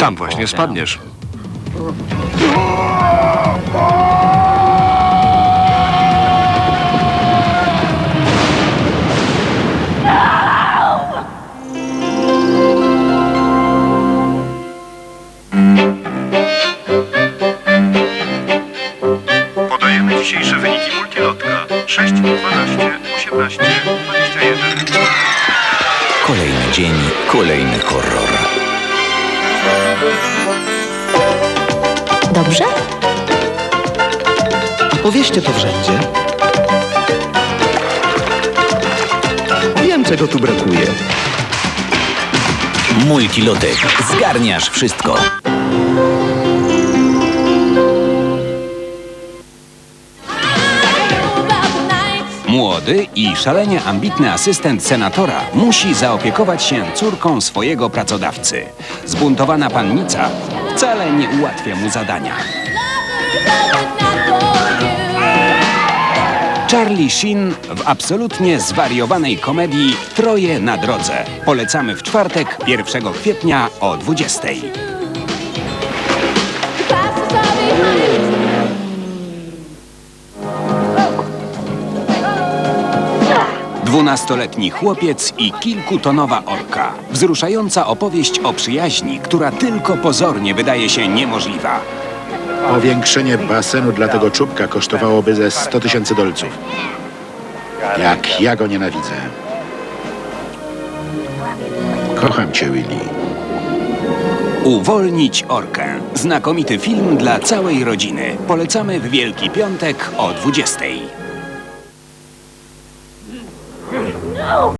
Tam właśnie spadniesz. Podajemy dzisiejsze wyniki multilotka. 6, 12, 18, 21. Kolejny dzień, kolejny horror. Dobrze? Powieście to wszędzie. Wiem, czego tu brakuje. Multilotek. Zgarniasz wszystko. Młody i szalenie ambitny asystent senatora musi zaopiekować się córką swojego pracodawcy. Zbuntowana pannica wcale nie ułatwia mu zadania. Charlie Sheen w absolutnie zwariowanej komedii Troje na drodze. Polecamy w czwartek, 1 kwietnia o 20. Dwunastoletni chłopiec i kilkutonowa orka. Wzruszająca opowieść o przyjaźni, która tylko pozornie wydaje się niemożliwa. Powiększenie basenu dla tego czubka kosztowałoby ze 100 tysięcy dolców. Jak ja go nienawidzę. Kocham cię, Willy. Uwolnić orkę. Znakomity film dla całej rodziny. Polecamy w Wielki Piątek o 20.